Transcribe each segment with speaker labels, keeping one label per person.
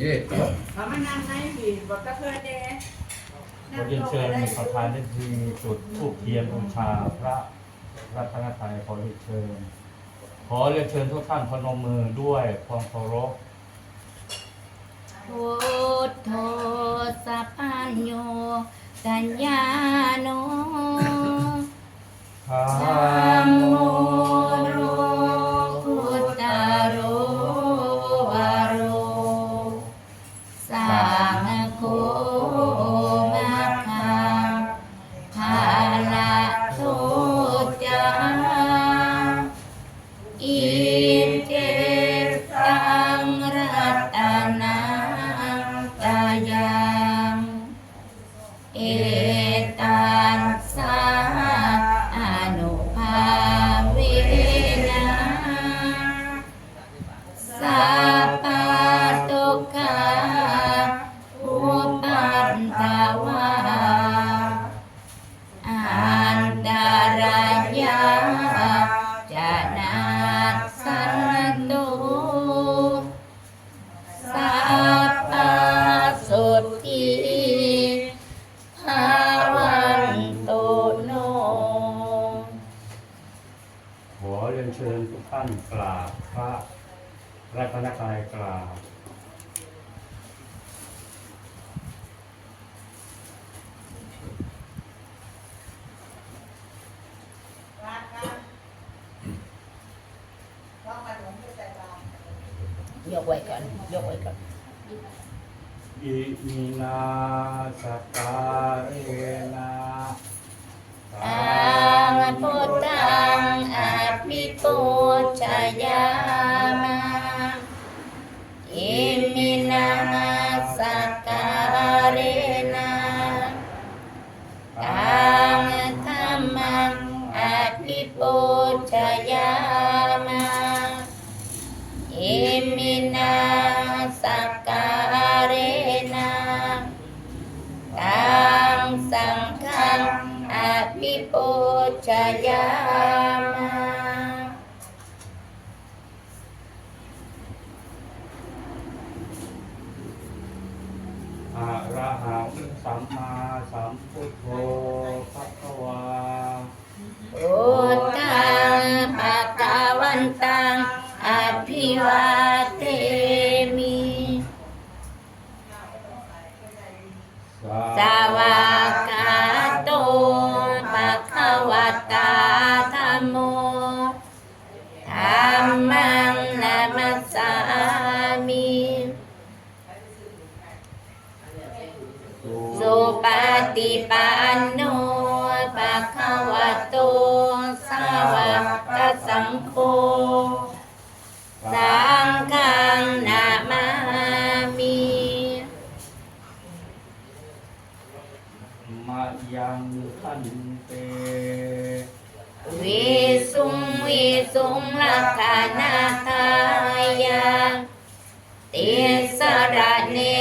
Speaker 1: เย่
Speaker 2: เขามานั่งในผีบอกกับเพื่อนเด้
Speaker 3: ขอเรียนเชิญประธานได้ทีจุดทูบเทียนบูชาพระรัตนตรัยขอเรียนเชิญ ขอเรียนเชิญทุกท่านพนมมือด้วยความเคารพ
Speaker 4: พุทโธสัพพัญโยกัญญาโน
Speaker 3: ธรร
Speaker 4: มโม สา ยกไว้ก่อนอิ
Speaker 3: มินาสการเรนะ
Speaker 4: อาพุทธังอภิปุชยามาอิมินาสก สังฆังอภิปุชยามา
Speaker 3: อะระหังสัมมาสัมพุทโธ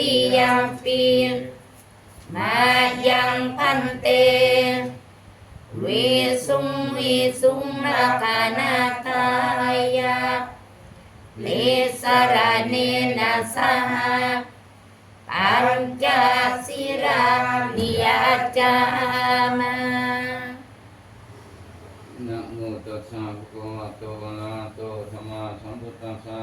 Speaker 4: ติ
Speaker 3: ยั
Speaker 4: มปีมายังพันเตวิสุงวิสุงนาคานาทายาลิสระเนนะสหปัญจสิรานิยจามา
Speaker 1: นะโมตัสสะภะคะวะโตอะระหะโตสัมมาสัมพุทธัสสะ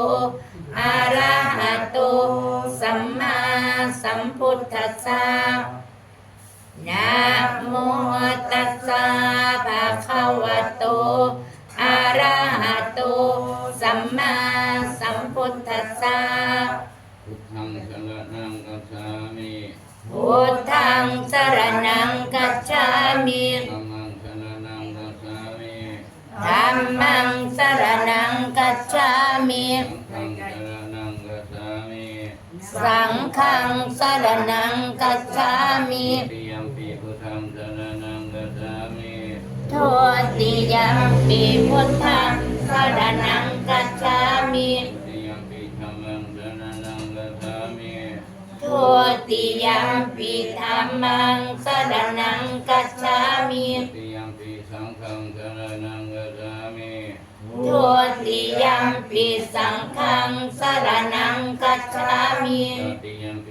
Speaker 4: ทธัสสะนะโมตัสสะภะคะวะโตอะระหะโต สัมมาสัมพุทธัสสะ
Speaker 5: พุทธังสรณังกัจฉามิ
Speaker 4: พุทธังสรณังกัจฉามิ
Speaker 5: สรณังกัจฉามิ
Speaker 4: สัง
Speaker 5: ฆังสรณังกัจฉามิติยัมปิพุทธังสรณังกัจฉามิ
Speaker 4: โทติยัมปิพุทธังสรณังกัจฉามิ
Speaker 5: ติยัมปิธัมมังสรณังกัจฉามิ
Speaker 4: โทติยัมปิธัมมังสรณังกัจฉามิ
Speaker 5: ติยัมปิสังฆังสรณังกัจฉามิ
Speaker 4: โทติยัมปิสังฆังสรณังกัจฉามิ
Speaker 5: ตติยัมปิ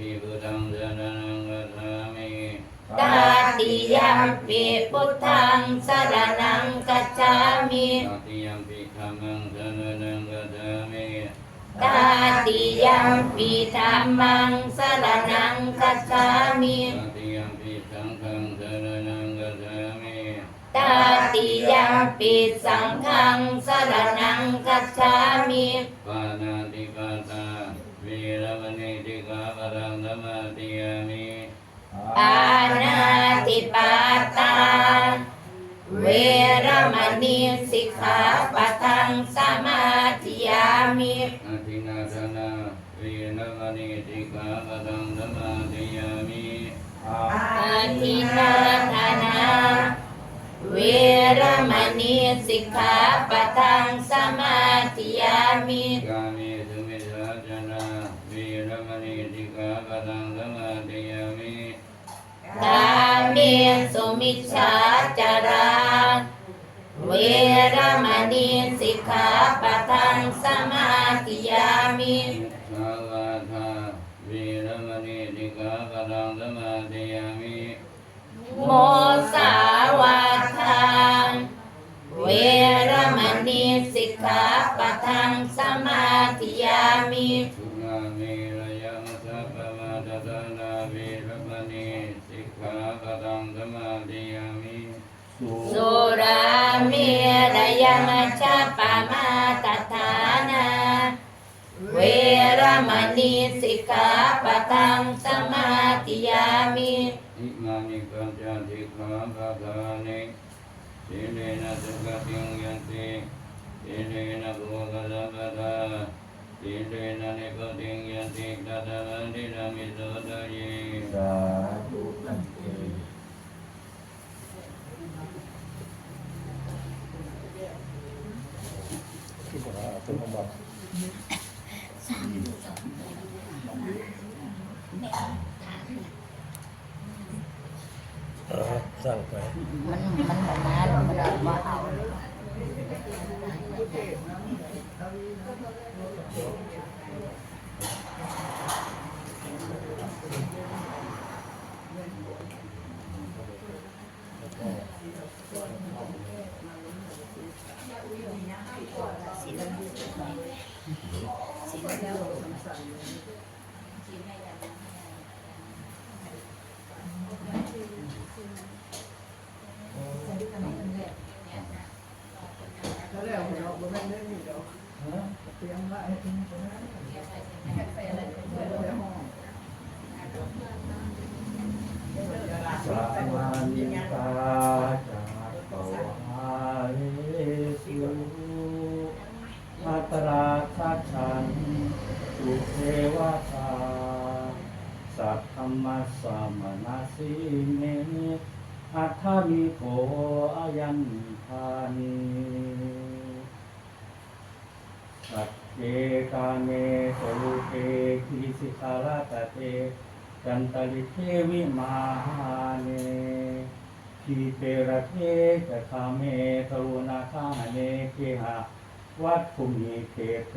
Speaker 4: ตาติยัมปิพุทธังสรณังกัจฉามิ
Speaker 5: ตาติยัมปิธัมมังสรณังกัจฉามิ
Speaker 4: ตาติยัมปิธัมมังสรณังกัจฉามิ
Speaker 5: ตาติยัมปิสังฆังสรณังกัจฉามิ
Speaker 4: ตาติยัมปิสังฆังสรณังกัจฉามิ
Speaker 5: ปานาติปาตาวีรมณีติกาปรังธรรมติยามิ
Speaker 4: ปานาติปาตา เวรมณีสิกขาปะทังสมาธิยามิ
Speaker 5: อาทินาธนาวีรมณีติกาปรังธรรมติยามิ
Speaker 4: อาทินาธนาเวรมณีสิกขาปะทังสมาธิยามิ
Speaker 5: กามิ กา
Speaker 4: เมสุมิชฌาจาราเวรมณีสิกขาปะทังสมาธิยามิ
Speaker 5: สาวาทาวีรมณีติกาปรังธรรมติยามิ
Speaker 4: โมสาวาทานเวรมณีสิกขาปะทังสมาธิยามิ
Speaker 5: สุ ขาปรังธรรมติยามิ
Speaker 4: สุราเมรยมัชฌะปะมาตฐานา เวรมณีสิกขาปะทังสมาธิยามิ
Speaker 5: อิมานิปัญจสิกขาปะทานิสีเลนะสุขติงยันติสีเลนะโภคสัมปทาสีเลนะนิพติงยันติตัตตะมันตินามิโสทะเย
Speaker 3: สาธุ กันเต
Speaker 6: สั่งไป
Speaker 4: มันมันบ่มาแล้วมัน
Speaker 7: แล้วเราม่นได้มีดอกเตรียมไว้ตรงนั้นไปห้
Speaker 3: สามานิกาจากตวาเลสุอัตราคัจฉันสุเทวตา สัพพมัสสมนาสิเมอัทธามิโกอายันทานิสัพเพกาเมสรุเปคิสิคาราตเต จันตลิเทวิมาเนที เประเทจะคาเมกรุณาคาเนเคหะวัดภูมิเทเป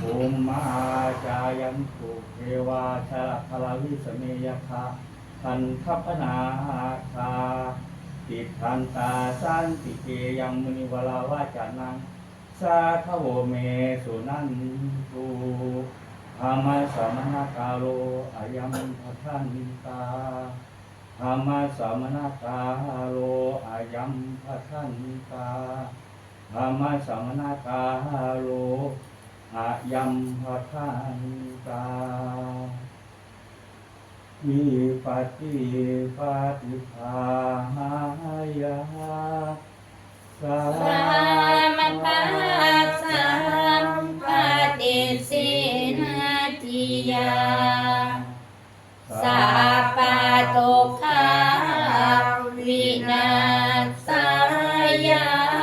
Speaker 3: ภูมิมาจายันตุเทวาชาคลาวิสเมยคะทันทัพนาคาติทันตาสันติเกยังมุนิวลาวาจานังสาทโวเมสุนันตุธรรมสมณกาโลอายัมพัทันตา ธรรมสมณกาโลอายัมพัทันตาธรรมสมณกาโลอายัมพั
Speaker 4: ทันตาวิปัสสิปฏิภาหายาสามปัสสัมปฏิสินาทิยา สาปาตุ
Speaker 1: ขา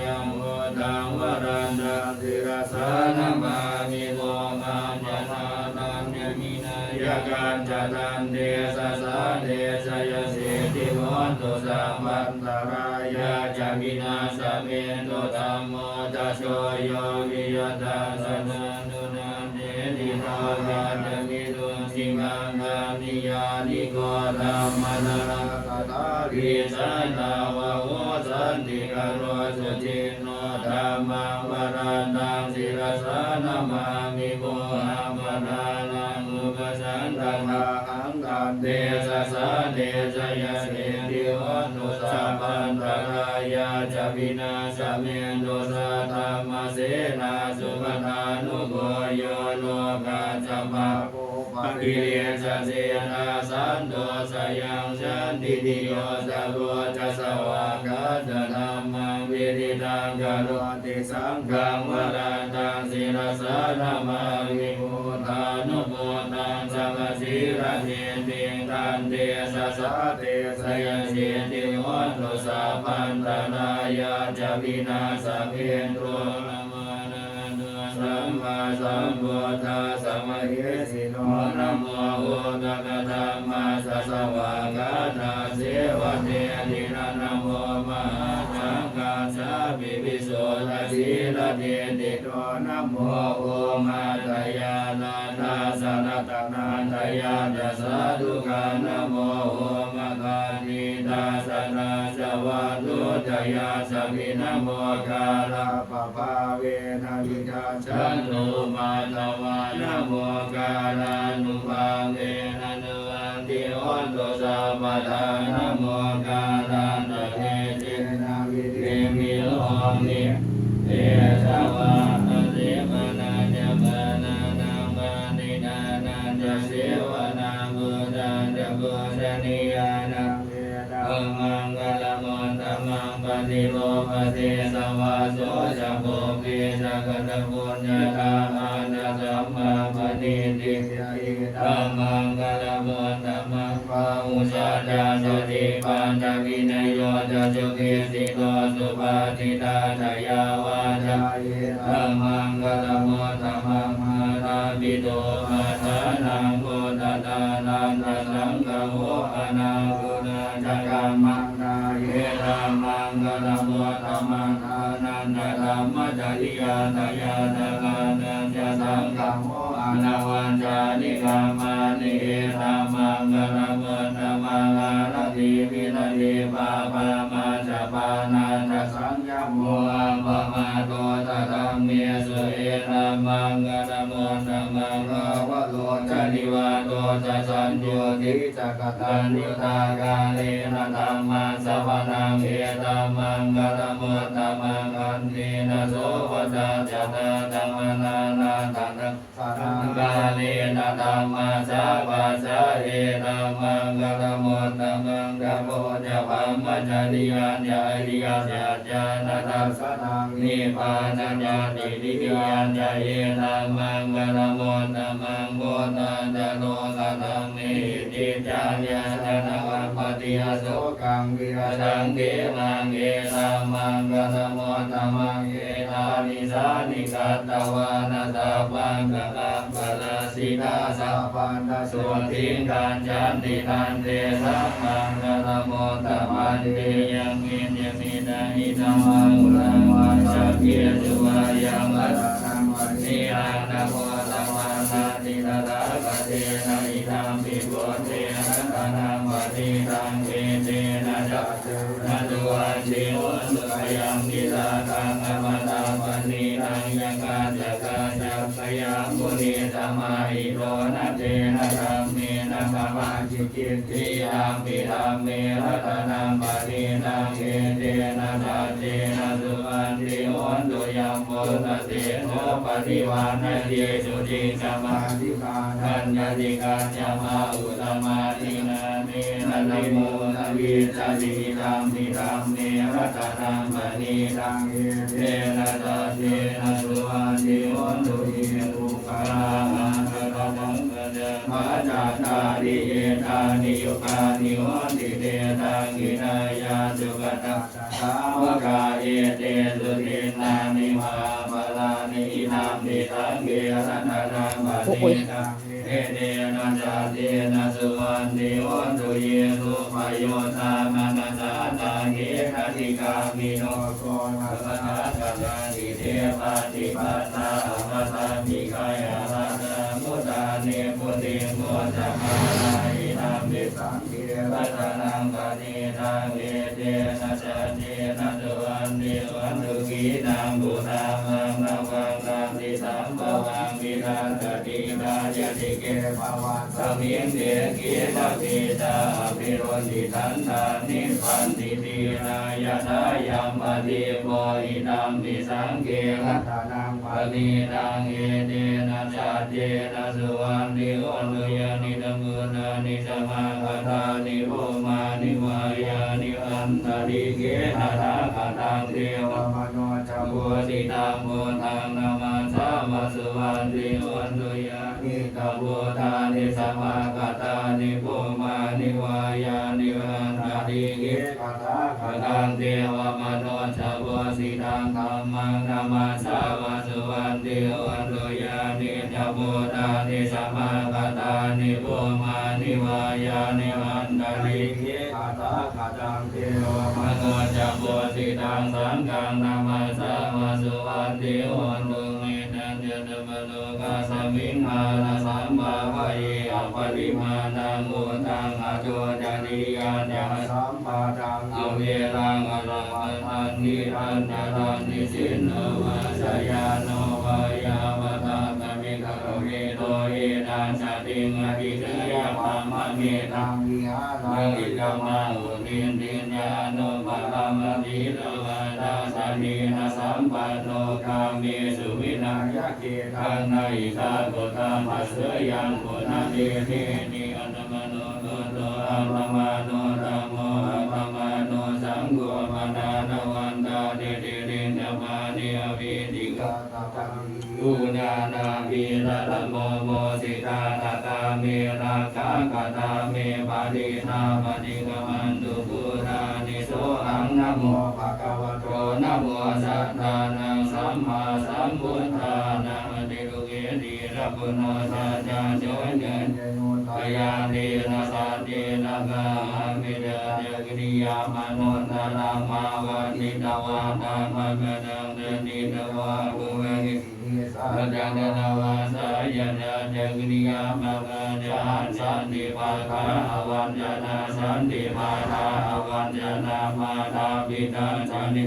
Speaker 1: ยยังโมตังวรันตังสิรสานามามิโลมาจานานันยมินายกันจานันเดสะสะเดสะยสิติโหตุสัมปันตรายาจามินาสเมตุธัมโมทัสโชโยวิยตาสนันตุนันเดติโนกาจมิตุสิมังกานิยานิโกธัมมนา คตาริสันตาวะโหสันติกโรสุจินโนธัมมังวรันตังศิรสานามามิโมหัมปนานังอุปสันตังหังกันเดสะสะเดสะยะเสติโหตุสัพพันตรายาจะวินาสเมตุสัธรรมเสนาสุปทานุโกโยโลกาจัมมาโกปะ กิเลสเสนาสันโดสยังสันติติโยสัพพจะสวากาตธัมมังวิริตังกโรติสังฆังวรันตังศิรสานามาวิมุตานุโมตังสัมสีระเทติตันเตสะสะเตสยเสติโหตุสัพพันตนายาจวินาสเมนโต มมาสัมพุทธะสสะมะเหสิโนนะโมโหตะกะธรรมะสัสสะวะกาตาเสวะเท ตินะนะโมมหาสังฆาสาปิปิโสทสีละเทติโตนะโมโอมาตยาลานาสารตนาตยาตสาธุกานะโมโอมาคานิตาสนาสวาตุตยาสมินะโมกาลาปะภาเวนะวิชาชันตุมาตวานะโมกาลานุภาเวนะนุวันติโอนตุสัพพทานะโมกาลาตะเท นิเอสวะอริมนาจปนานามานินานาจะเสวนาบุตาจะบุตานิยานาเวดามังกลมนตมังปฏิโลภเทสวะโสจะโภปิสักตะปุญญาตาอานาสัมมาปณิติธัมมัง จาสติปัญจวินโยจจุกิสิโตสุปาทิตาทยาวาจาธัมมังกลมนตมังมาตาปิโตมาทานังโกตตานันตสังฆโหอนาคุณาจักรมังนาเยรามังกลมนตมังอานันตธรรมจริยาตยาต โมอะมาโตตะธรรมเมสุเอนะมังกะระโมนะมังภา วะโลจนิวาโตจะสัญโยติจักตันยุตากาเลนะธรรมาสวนังเอตัมังกลมนตตมังอันตินะโสวะตาจตาธัมมนานาตังสังกาเลนะธรรมาสวาสาเอตัมังกลมนตตมังกะโพจะพัมมจริยัญญาริยสัจจานะทัสสนังนิพพานัญญาติวิญญาณญาเยตัมังกลมนตตมังโพตันโลกตังนิจิจาญาณนะกัมปติยโสกังวิรัตังเกมังเอตัมมังกลมนตมังเอตานิสานิกัตตวานาตาปังกะปะลาสิกาสัพพันธสุทิงกันจันติทันเตสัมมังกลมนตมันเตยังมินยมินาอินามังรังวัชเกียจุวายังวัตตังวันนิอานะโม นาติตตะกะเตนะอิทัมปิโกเตนะตะนังวัติตังเกเตนะจัตตุนะตุวันเทโอสุขยังกิตาตังอมตะปณิทังยังกาจักาจักขยังมุนีธรรมาอิโรนะเตนะธรรมเมนะกมาจิกิติยังปิธรรมเมรัตนังปณิทังเกเตนะตาเตนะสุวันติโอนตุยังโมตเตโน ฏิวานะเตสุติกามาติกานัญญาติกาจามาอุตมาตินาเมนะนิโมนะวิจาติธรรมิธรรมเมรัตนังปณิทังเกเนะตาเตนะสุวันติโอนตุเยอุปาราภะคะมังคะเดมาจาตาริเยตานิโยกานิโอนติเตตังกินายาสุกตัสาวกาเอเตสุตินานิมา นามติตังเกรัตนังปณิทังเอเตนะจาเตนะสุวันติโอนตุเยสุปโยตามนัสสาตาเกขติกามิโนโกนะปะทะกะลาติเทปาติปัตตาปะตามิกายาลาตามุตาเนปุติมุตตะมานาอินามติสังเกรัตนังปณิทังเอเตนะจาเตนะตุวันติวันตุกีนังบุตา วังวิรันตติดายติเกภวันสมิงเดกีตติตาภิโรติทันตานิพันติตีนายทายัมปฏิโมอิตัมปิสังเกรัตนังปณิทังเอเตนะจาเจนะสุวันติโอนุยานิธรรมนานิสมาคตานิโอมานิวายานิอันตริเกนะทาคตังเทวมโนจโมติตังโมทัง วันติโอนุยานิกะโบทานิสัมมาคตานิโอมานิวายานิอันตริกนะทาคตังเทวมโนจโมสิตังธัมมังนามาสาวสุวันติโอนุยานิจพุทธานิสัมมากตานิโภมานิวายานิวันตาลิกคาตาคตังเทวมโนจัปโปติตังสังฆังนามาสามาสุวันติโหตุ มิงมานาสัมภาวะเยอปริมาณังอุตังอโจจานิยาญาสัมปาตังอเวรังอรหันตันนิอันตรันนิสินโนวาสยาโนวายาวตาตมิกโรเกโตเอตันสติงอภิเทยปามะเมตังวิหารังอิกามาอุตินตินญาโนปะลามะติโตวาดาสนีนาสั มปันโนกามิสุวินายะเกตังในาอิกาโกตัมปัสเสยังโกนาเดเทนิอัตมโนโตโตอัตมาโนธัมโมอัตมาโนสังโฆมานานวันตาเดเดเรนตมาเนอเวดิกาตตังอุญาณาภิระละโมโมสิตาตตาเมราคากตาเมปารินาปฏิกม ปุโนสัจจาโยเนกยานีนาสัตเดนะกามิเดเดกริยามโนนารามาวะนิตาวาตามะกะดังเดนิตวาภูเวกิานนาวาสายนะเดกริยามะกะจานสันติปาคาอวันจนาสันติมาทาอวันจนามาทาปิตาสันติ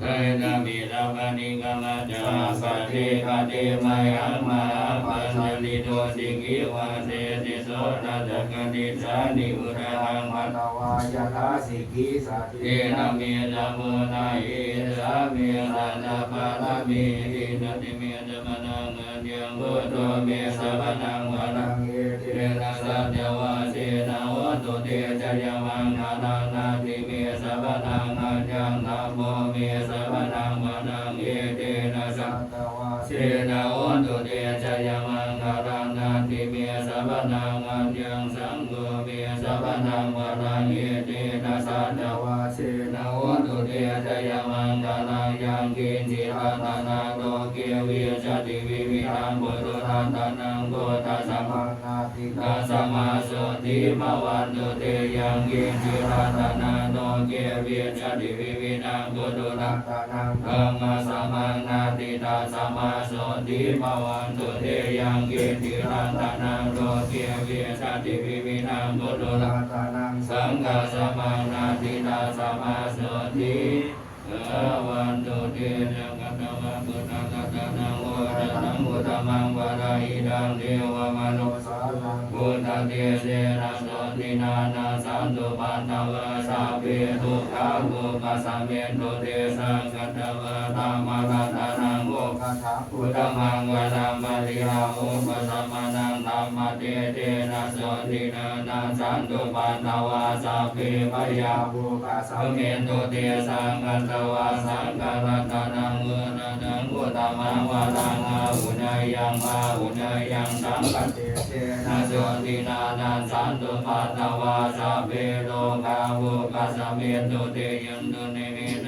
Speaker 1: เกนะมิลาภนิกามะจาสัตถิคติมายัมมาปัญญลิโตสิกิวาเสติโสตัจกนิสานิอุระหังมัตวายาลาสิกิสัตเตนะเมตะโมนาเอสาเมสันตปารามีอินะติเมตะมะนังอัญญังพุทโธเมสะวะนังวะนังเอเตนะสัจวาเสนาวัตตุเตจยมังนานานาติเมสะวะนังอัญญังธัมโมเมสะว มาวันตุเตยังกินจิรัตนาโตเกวิชติวิวิธังบุรุทันตนังธรรมสมังนาติตาสมาสติมาวันตุเตยังกินจิรัตนาโตเกวิชติวิวิธังบุรุทันตนังสังฆสมังนาติตาสมาสติอวันตุเตนะ มังวะราอิดังเทวมนุสานังพุทธเตเสนะโสตินานาสันตุปันตวะสาเปทุกขาภูปัสสเมตุเตสังกัตตวะธรรมรัตนา อกัสสะพุทธมังวะนัมปะริหามุปะสัมมานังธรรมเตเตนะโสตินานาสันตุปันตวะสัพเพปยาภูปัสสะเมตุเตสังกัตวะสังฆรัตนังเวนะนังพุทธมังวะนังอาหุนายังอาหุนายังสังกัตเตเตนะโสตินานันสันตุปัตตวาสัพเพโลกาวุปัสสะเมตุเตยันตุเนิมิตัง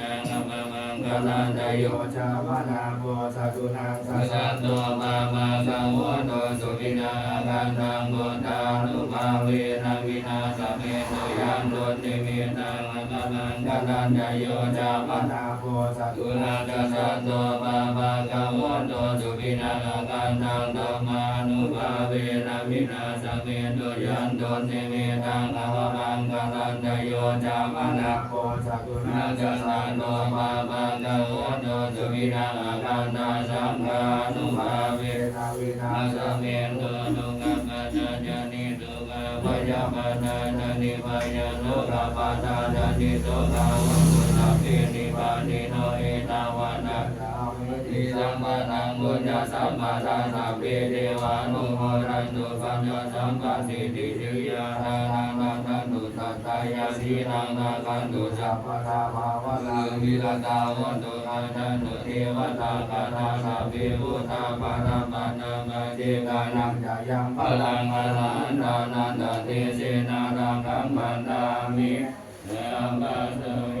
Speaker 1: อม มังกลันตโยจาวนาโมสัตุนังสัสสะโตมามาสังวโตสุวินากันตังบุตานุภาเวนะวินาสเมตุยังตุนิมิตังอมมังกลันตโยจาวนาโมสัตุนังสัสสะโตมามาสังวโตสุวินากันตังธรรมาาเวนะวินาสเมตุยังตุนิมิตังอมมังกาลันตโยจาวนาโมสัตุนังสัสสะโตมาปังวโตสุวินากันตังสังฆานุภาเวนะวินาสเมตุนุกัมปะจานิตุกะพยาปนาจานิพยาโลกาปะตาจานิโตกาวังกุสัพเพนิพานิโนเอตาวานา ทิสัมมานังบุญญาสัมมาทัสสะเพเทวานุโมรันตุปัญญาสัมปสิทธิสิยาทานังนาคันตุสัตตายาสีนังนาคันตุสัพพะทาภาวะลังวิรตาวันตุอาจันตุเทวตาคาถาสัพเพพุทธาปารามานังอาเจกานังจายังพลังอรหันตานันตเตเสนารังคัมปันตามิสัมปัสสะอิมิมิโตภะคะวะอะระหะสั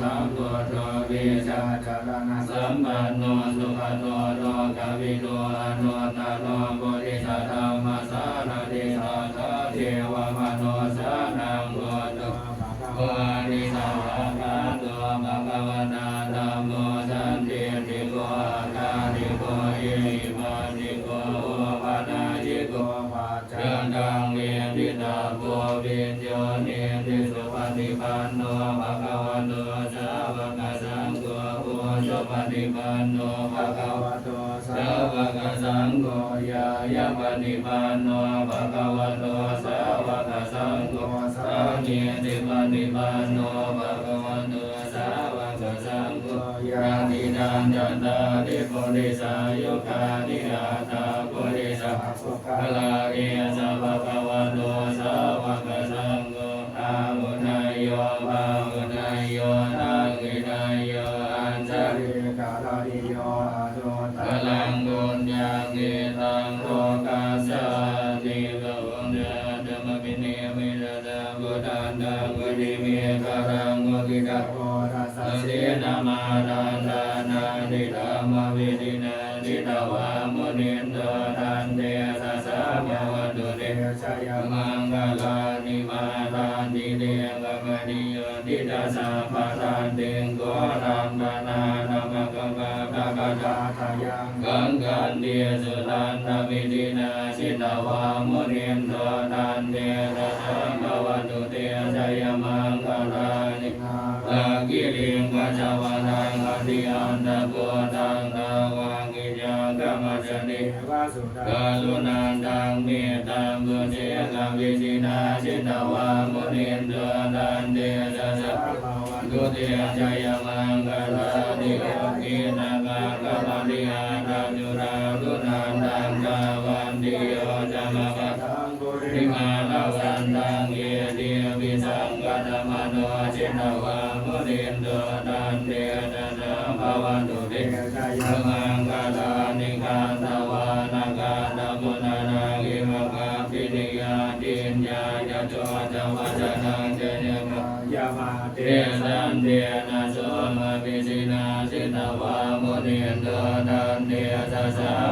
Speaker 1: สัมพุทโธวิชาจารณสัมปันโนสุขโนโลกวิโลอนุตตโนปุริสธรรมสารติสัทธาเทวมโนสานังโกตุโอนิสัมภะตัวภะคะวนาธัมโมสันติติโกอาคาติโกอิมาติโกอุปานาติโกปัจจตังเวทิตาโพวิญโยเนติสุปฏิปันโนภะ นโนภะคะวะโตสาวกสังโฆยายาปฏิปันโนภะคะวะโตสาวกสังโฆสามีติปฏิปันโนภะคะวะโตสาวกสังโฆยาตินันจันตาติปุริสายุคานิอาตาปุริสาสุขลาเอสะภะคะวะโตสาวกสัง บุตันตังกุติเมฆรังกุกิตาโกรัสสะนามาดานตานานิธรรมวิดินานิตวามุนินโดตันเตสัสสะภะวะตุเตชยมังคลานิมาลานิเดงกมณิโยติตาสัพพะทันเตงโกรัมปนานา ตาทายังกังกันเดียสุตันตวิดินาชิตาวามุนินโดตันเตสัสสะภะวะตุเตชยมังคลานิตากิริงกัจจวนังอติอันตะโกตังตาวัง วะสุตาลุนันตังเมตตังบุเจตังวิจินาจิตวามุนินโดตันเตสัสสะดุเตชยมังคลานิโอกินาคาคปริอาราจุราลุนา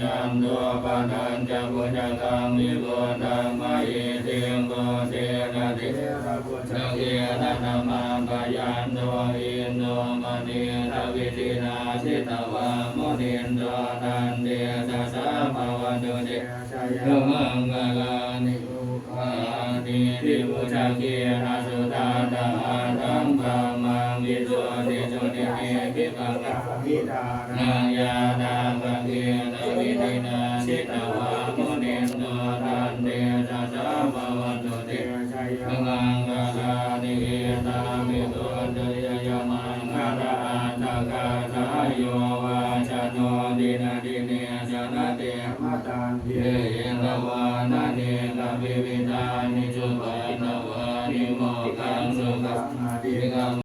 Speaker 1: จังมิยามาตาปิโรปิตมนังยันตะโพนังปัญญาปฏิปัสสริโตชิตวามุนินโดนันเดนะนะภวันตุเตชยงคลานิจันโตปะนันจะบุญกังวิโกตังมะเยเตงโกเตนะเทระบุญเกนะนามาปยันโตอินโนมณีทวิตินาชิตวามุนินโดนันเดนะสะภวันตุเตชยมังคลานิโกานิทิบุจเกนะสุตาตาตังธรรมังวิโสติจุติเมภิปังวิดานายา